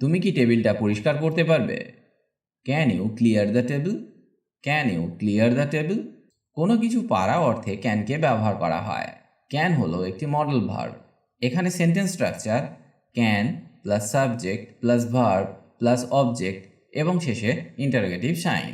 তুমি কি টেবিলটা পরিষ্কার করতে পারবে? Can you clear the table can you clear the table কোনো কিছু পারা অর্থে ক্যানকে ব্যবহার করা হয়। ক্যান হলো একটি মডেল ভার্ব এখানে sentence structure can plus subject plus verb plus object এবং শেষে ইন্টারোগেটিভ সাইন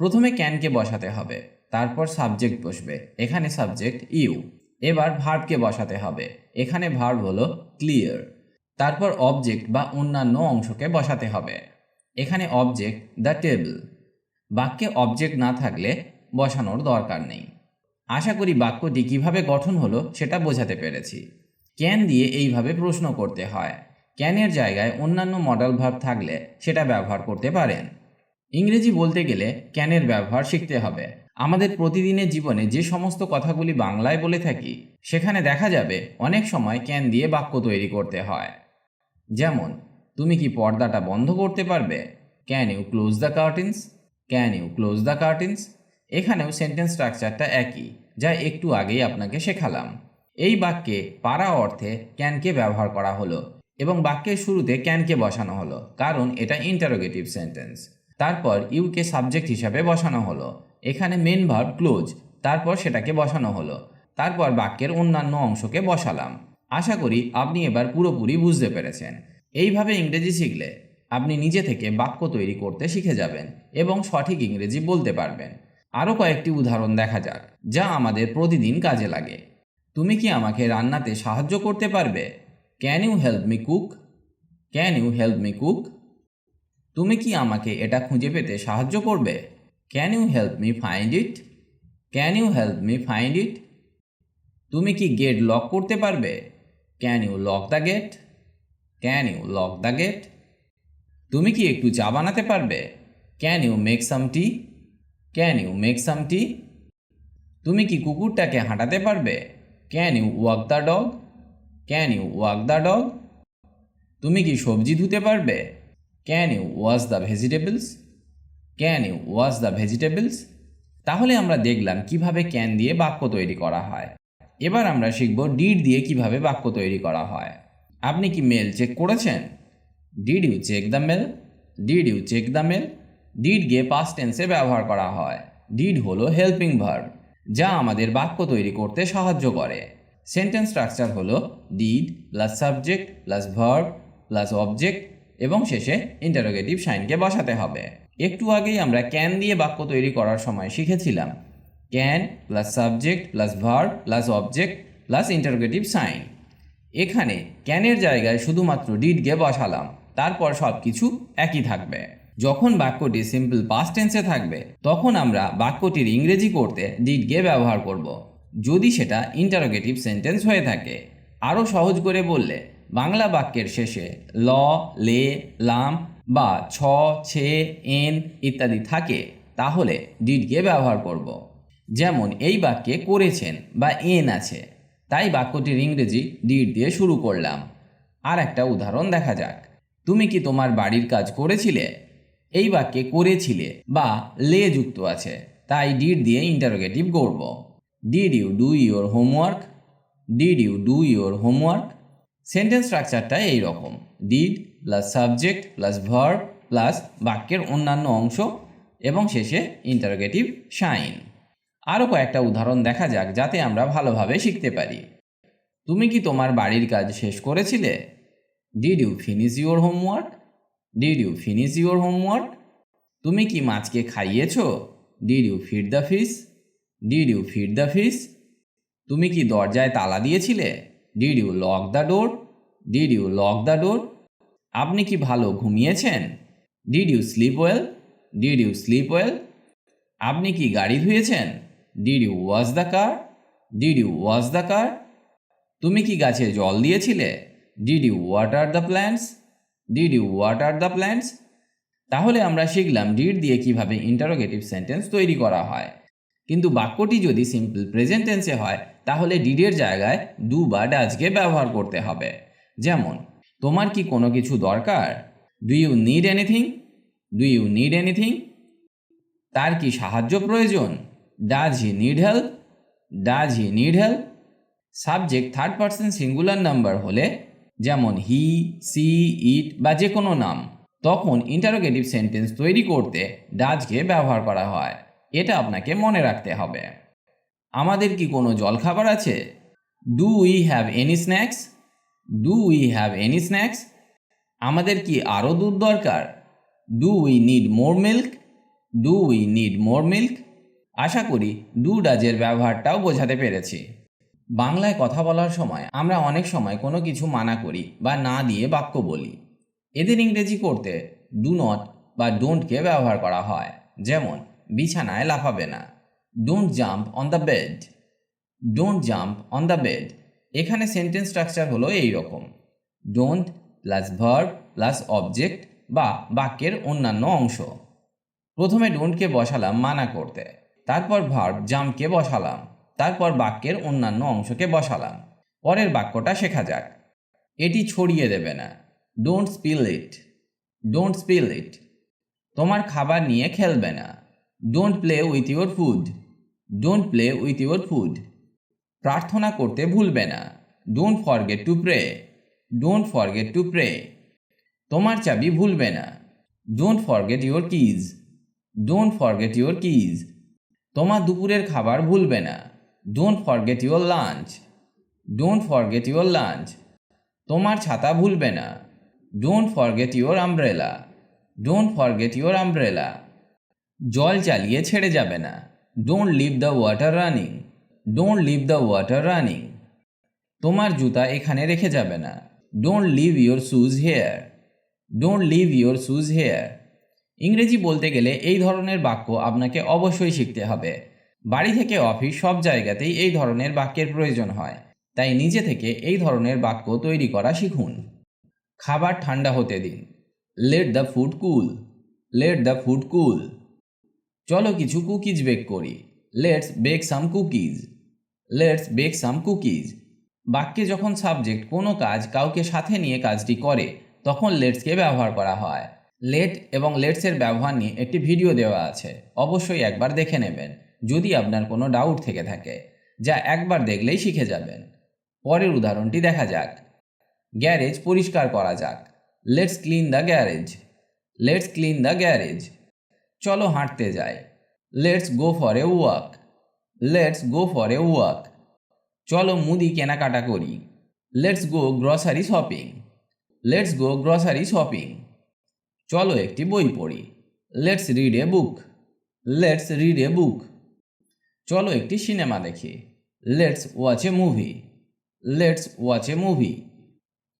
প্রথমে ক্যানকে বসাতে হবে, তারপর সাবজেক্ট বসবে। এখানে সাবজেক্ট ইউ এবার ভার্বকে বসাতে হবে। এখানে ভার্ব হলো ক্লিয়ার তারপর অবজেক্ট বা অন্যান্য অংশকে বসাতে হবে। এখানে অবজেক্ট দ্য টেবিল বাক্যে অবজেক্ট না থাকলে বসানোর দরকার নেই। আশা করি বাক্যটি কীভাবে গঠন হলো সেটা বোঝাতে পেরেছি। ক্যান দিয়ে এইভাবে প্রশ্ন করতে হয়। ক্যানের জায়গায় অন্যান্য মডেল ভার্ব থাকলে সেটা ব্যবহার করতে পারেন। ইংরেজি বলতে গেলে ক্যানের ব্যবহার শিখতে হবে। আমাদের প্রতিদিনের জীবনে যে সমস্ত কথাগুলি বাংলায় বলে থাকি, সেখানে দেখা যাবে অনেক সময় ক্যান দিয়ে বাক্য তৈরি করতে হয়। যেমন, তুমি কি পর্দাটা বন্ধ করতে পারবে? Can you close the curtains can you close the curtains এখানেও সেন্টেন্স স্ট্রাকচারটা একই, যা একটু আগেই আপনাকে শেখালাম। এই বাক্যে পারা অর্থে ক্যানকে ব্যবহার করা হলো এবং বাক্যের শুরুতে ক্যানকে বসানো হলো, কারণ এটা ইন্টারোগেটিভ সেন্টেন্স তারপর ইউকে সাবজেক্ট হিসাবে বসানো হলো, এখানে মেন ভার্ব ক্লোজ তারপর সেটাকে বসানো হলো। তারপর বাক্যের অন্যান্য অংশকে বসালাম। আশা করি আপনি এবার পুরোপুরি বুঝতে পেরেছেন। এইভাবে ইংরেজি শিখলে আপনি নিজে থেকে বাক্য তৈরি করতে শিখে যাবেন এবং সঠিক ইংরেজি বলতে পারবেন। আরও কয়েকটি উদাহরণ দেখা যাক, যা আমাদের প্রতিদিন কাজে লাগে। তুমি কি আমাকে রান্নাতে সাহায্য করতে পারবে? Can you help me cook can you help me cook তুমি কি আমাকে এটা খুঁজে পেতে সাহায্য করবে? Can you help me find it can you help me find it তুমি কি গেট লক করতে পারবে? Can you lock the gate can you lock the gate তুমি কি একটু চা বানাতে পারবে? Can you make some tea can you make some tea তুমি কি কুকুরটাকে হাঁটাতে পারবে? Can you walk the dog can you walk the dog তুমি কি সবজি ধুতে পারবে? Can you wash the vegetables can you wash the vegetables তাহলে আমরা দেখলাম কীভাবে ক্যান দিয়ে বাক্য তৈরি করা হয়। এবার আমরা শিখব ডিড দিয়ে কীভাবে বাক্য তৈরি করা হয়। আপনি কি মেল চেক করেছেন? Did you check the mail did you check the mail did গিয়ে পাস্ট টেন্সে ব্যবহার করা হয়। ডিড হলো হেল্পিং ভার্ব যা আমাদের বাক্য তৈরি করতে সাহায্য করে। সেন্টেন্স স্ট্রাকচার হলো did plus subject plus verb plus object এবং শেষে ইন্টারোগেটিভ সাইনকে বসাতে হবে। একটু আগেই আমরা ক্যান দিয়ে বাক্য তৈরি করার সময় শিখেছিলাম। Can plus subject plus verb plus object plus interrogative sign এখানে ক্যানের জায়গায় শুধুমাত্র ডিডকে বসালাম, তারপর সব কিছু একই থাকবে। যখন বাক্যটি সিম্পল পাস্ট টেন্সে থাকবে, তখন আমরা বাক্যটির ইংরেজি করতে ডিডকে ব্যবহার করব। যদি সেটা ইন্টারোগেটিভ সেন্টেন্স হয়ে থাকে, আরও সহজ করে বললে, বাংলা বাক্যের শেষে ল, লে, লাম বা ছ, ছে, এন ইত্যাদি থাকে, তাহলে ডিডকে ব্যবহার করব। যেমন এই বাক্যে করেছেন বা এন আছে। তাই বাক্যটির ইংরেজি ডিড দিয়ে শুরু করলাম। আর একটা উদাহরণ দেখা যাক। তুমি কি তোমার বাড়ির কাজ করেছিলে? এই বাক্যে করেছিলে বা লে যুক্ত আছে। তাই ডিড দিয়ে ইন্টারোগেটিভ করব। Did you do your homework did you do your homework sentence স্ট্রাকচারটা এই রকম did plus subject plus verb plus বাক্যের অন্যান্য অংশ এবং শেষে ইন্টারোগেটিভ সাইন আরও কয়েকটা উদাহরণ দেখা যাক যাতে আমরা ভালোভাবে শিখতে পারি। তুমি কি তোমার বাড়ির কাজ শেষ করেছিলে? Did you finish your homework did you finish your homework তুমি কি মাছকে খাইয়েছো? Did you feed the fish did you feed the fish তুমি কি দরজায় তালা দিয়েছিলে? Did you lock the door did you lock the door আপনি কি ভালো ঘুমিয়েছেন? Did you sleep well did you sleep well আপনি কি গাড়ি ধুয়েছেন? Did you wash the car did you wash the car তুমি কি গাছে জল দিয়েছিলে? Did you water the plants did you water the plants তাহলে আমরা শিখলাম ডিড দিয়ে কীভাবে ইন্টারোগেটিভ সেন্টেন্স তৈরি করা হয়। কিন্তু বাক্যটি যদি সিম্পল প্রেজেন্ট টেন্সে হয়, তাহলে ডিডের জায়গায় ডু বা ডাজকে ব্যবহার করতে হবে। যেমন, তোমার কি কোনো কিছু দরকার? Do you need anything do you need anything তার কি সাহায্য প্রয়োজন? Does he need help does he need help subject third person singular number হলে যেমন হি সি ইট বা যে কোনো নাম, তখন ইন্টারোগেটিভ সেন্টেন্স তৈরি করতে ডাজকে ব্যবহার করা হয়, এটা আপনাকে মনে রাখতে হবে। আমাদের কি কোনো জলখাবার আছে? Do we have any snacks do we have any snacks আমাদের কি আরও দুধ দরকার? Do we need more milk do we need more milk আশা করি ডু ডাজের ব্যবহারটাও বোঝাতে পেরেছি। বাংলায় কথা বলার সময় আমরা অনেক সময় কোনো কিছু মানা করি বা না দিয়ে বাক্য বলি। এদের ইংরেজি করতে ডু নট বা ডোন্টকে ব্যবহার করা হয়, যেমন বিছানায় লাফাবে না don't jump on the bed don't jump on the bed এখানে সেন্টেন্স স্ট্রাকচার হলো এই রকম। Don't plus verb plus object বা বাক্যের অন্যান্য অংশ। প্রথমে ডোন্টকে বসালাম মানা করতে। তারপর ভার্ব জাম্পকে বসালাম, তারপর বাক্যের অন্যান্য অংশকে বসালাম। পরের বাক্যটা শেখা যাক। এটি ছড়িয়ে দেবে না। Don't spill it don't spill it তোমার খাবার নিয়ে খেলবে না। Don't play with your food don't play with your food প্রার্থনা করতে ভুলবে না। Don't forget to pray don't forget to pray তোমার চাবি ভুলবে না। Don't forget your keys don't forget your keys তোমার দুপুরের খাবার ভুলবে না। Don't forget your lunch don't forget your lunch তোমার ছাতা ভুলবে না। Don't forget your umbrella don't forget your umbrella জল চালিয়ে ছেড়ে যাবে না। Don't leave the water running don't leave the water running তোমার জুতা এখানে রেখে যাবে না। Don't leave your shoes here don't leave your shoes here ইংরেজি বলতে গেলে এই ধরনের বাক্য আপনাকে অবশ্যই শিখতে হবে। বাড়ি থেকে অফিস সব জায়গাতেই এই ধরনের বাক্যের প্রয়োজন হয়। তাই নিজে থেকে এই ধরনের বাক্য তৈরি করা শিখুন। খাবার ঠান্ডা হতে দিন। Let the food cool let the food cool চলো কিছু কুকিজ বেক করি। Let's bake some cookies let's bake some cookies বাক্যে যখন সাবজেক্ট কোনো কাজ কাউকে সাথে নিয়ে কাজটি করে, তখন লেটসকে ব্যবহার করা হয়। লেট এবং লেটসের ব্যবহার নিয়ে একটি ভিডিও দেওয়া আছে। অবশ্যই একবার দেখে নেবেন, যদি আপনার কোনো ডাউট থেকে থাকে, যা একবার দেখলেই শিখে যাবেন। পরের উদাহরণটি দেখা যাক। গ্যারেজ পরিষ্কার করা যাক। Let's clean the garage let's clean the garage চলো হাঁটতে যাই। Let's go for a walk let's go for a walk চলো মুদি কেনাকাটা করি। Let's go grocery shopping let's go grocery shopping চলো একটি বই পড়ি। Let's read a book let's read a book চলো একটি সিনেমা দেখি। Let's watch a movie let's watch a movie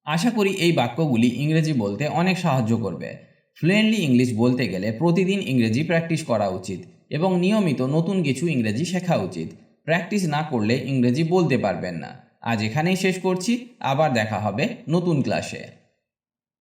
আশা করি এই বাক্যগুলি ইংরেজি বলতে অনেক সাহায্য করবে। ফ্লুয়েন্টলি ইংলিশ বলতে গেলে প্রতিদিন ইংরেজি প্র্যাকটিস করা উচিত এবং নিয়মিত নতুন কিছু ইংরেজি শেখা উচিত। প্র্যাকটিস না করলে ইংরেজি বলতে পারবেন না। আজ এখানেই শেষ করছি। আবার দেখা হবে নতুন ক্লাসে